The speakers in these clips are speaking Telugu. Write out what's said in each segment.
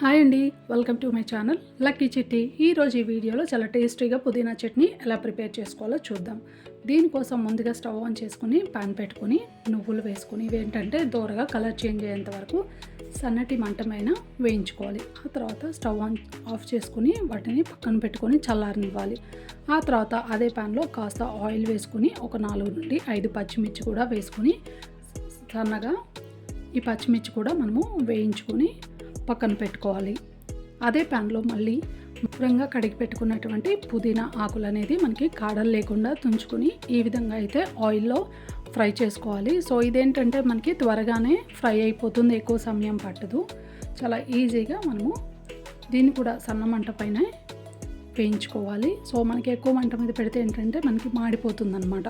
హాయ్ అండి welcome to my channel Lucky Chitti. ఈరోజు ఈ వీడియోలో చాలా టేస్టీగా పుదీనా చట్నీ ఎలా ప్రిపేర్ చేసుకోవాలో చూద్దాం. దీనికోసం ముందుగా స్టవ్ ఆన్ చేసుకుని పాన్ పెట్టుకుని నువ్వులు వేసుకుని ఇవి ఏంటంటే దూరగా కలర్ చేంజ్ అయ్యేంత వరకు సన్నటి మంటమైన వేయించుకోవాలి. ఆ తర్వాత స్టవ్ ఆన్ ఆఫ్ చేసుకుని వాటిని పక్కన పెట్టుకొని చల్లారనివ్వాలి. ఆ తర్వాత అదే ప్యాన్లో కాస్త ఆయిల్ వేసుకుని ఒక నాలుగు నుండి ఐదు పచ్చిమిర్చి కూడా వేసుకుని సన్నగా ఈ పచ్చిమిర్చి కూడా మనము వేయించుకొని పక్కన పెట్టుకోవాలి. అదే ప్యాన్లో మళ్ళీ శుభ్రంగా కడిగి పెట్టుకున్నటువంటి పుదీనా ఆకులు అనేది మనకి కాడలు లేకుండా తుంచుకుని ఈ విధంగా అయితే ఆయిల్లో ఫ్రై చేసుకోవాలి. సో ఇదేంటంటే మనకి త్వరగానే ఫ్రై అయిపోతుంది ఎక్కువ సమయం పట్టదు. చాలా ఈజీగా మనము దీన్ని కూడా సన్న మంట పైన వేయించుకోవాలి. సో మనకి ఎక్కువ మంట మీద పెడితే ఏంటంటే మనకి మాడిపోతుంది అనమాట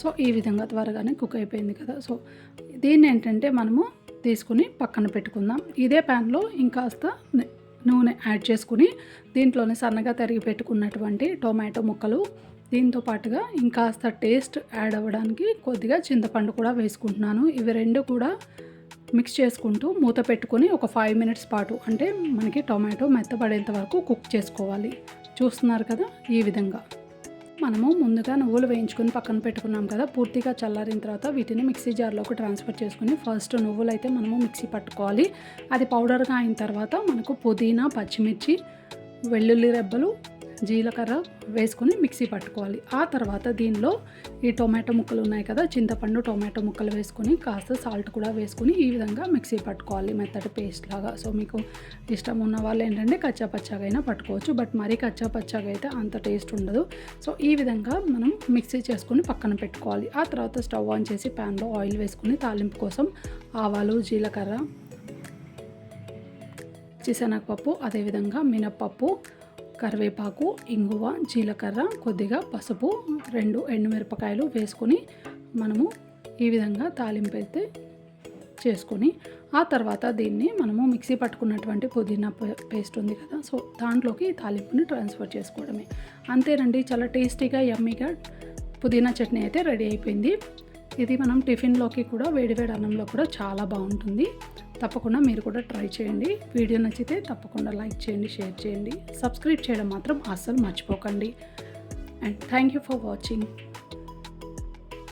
సో ఈ విధంగా త్వరగానే కుక్ అయిపోయింది కదా. సో దీన్ని ఏంటంటే మనము తీసుకుని పక్కన పెట్టుకుందాం. ఇదే ప్యాన్లో ఇంకాస్త నూనె యాడ్ చేసుకుని దీంట్లోనే సన్నగా తరిగి పెట్టుకున్నటువంటి టొమాటో ముక్కలు దీంతో పాటుగా ఇంకాస్త టేస్ట్ యాడ్ అవ్వడానికి కొద్దిగా చింతపండు కూడా వేసుకుంటున్నాను. ఇవి రెండు కూడా మిక్స్ చేసుకుంటూ మూత పెట్టుకొని ఒక ఫైవ్ మినిట్స్ పాటు అంటే మనకి టొమాటో మెత్తబడేంత వరకు కుక్ చేసుకోవాలి. చూస్తున్నారు కదా ఈ విధంగా. మనము ముందుగా నువ్వులు వేయించుకొని పక్కన పెట్టుకున్నాం కదా పూర్తిగా చల్లారిన తర్వాత వీటిని మిక్సీ జార్లోకి ట్రాన్స్ఫర్ చేసుకుని ఫస్ట్ నువ్వులు అయితే మనము మిక్సీ పట్టుకోవాలి. అది పౌడర్గా అయిన తర్వాత మనకు పుదీనా పచ్చిమిర్చి వెల్లుల్లి రెబ్బలు జీలకర్ర వేసుకొని మిక్సీ పట్టుకోవాలి. ఆ తర్వాత దీనిలో ఈ టొమాటో ముక్కలు ఉన్నాయి కదా చింతపండు టొమాటో ముక్కలు వేసుకొని కాస్త సాల్ట్ కూడా వేసుకుని ఈ విధంగా మిక్సీ పట్టుకోవాలి. మెత్తటి పేస్ట్ లాగా. సో మీకు ఇష్టం ఉన్న వాళ్ళు ఏంటంటే కచ్చా పచ్చాగా అయినా పట్టుకోవచ్చు. బట్ మరీ కచ్చా పచ్చాగా అయితే అంత టేస్ట్ ఉండదు. సో ఈ విధంగా మనం మిక్సీ చేసుకుని పక్కన పెట్టుకోవాలి. ఆ తర్వాత స్టవ్ ఆన్ చేసి ప్యాన్లో ఆయిల్ వేసుకుని తాలింపు కోసం ఆవాలు జీలకర్ర పచ్చిశనగపప్పు అదేవిధంగా మినప్పప్పు కరివేపాకు ఇంగువ జీలకర్ర కొద్దిగా పసుపు రెండు ఎండుమిరపకాయలు వేసుకొని మనము ఈ విధంగా తాలింపు అయితే చేసుకొని ఆ తర్వాత దీన్ని మనము మిక్సీ పట్టుకున్నటువంటి పుదీనా పే- పేస్ట్ ఉంది కదా సో దాంట్లోకి ఈ తాలింపుని ట్రాన్స్ఫర్ చేసుకోవడమే. అంతేనండి చాలా టేస్టీగా యమ్మీగా పుదీనా చట్నీ అయితే రెడీ అయిపోయింది. ఇది మనం టిఫిన్లోకి కూడా వేడివేడి అన్నంలో కూడా చాలా బాగుంటుంది. తప్పకుండా మీరు కూడా ట్రై చేయండి. వీడియో నచ్చితే తప్పకుండా లైక్ చేయండి షేర్ చేయండి. సబ్స్క్రైబ్ చేయడం మాత్రం అస్సలు మర్చిపోకండి. And thank you for watching.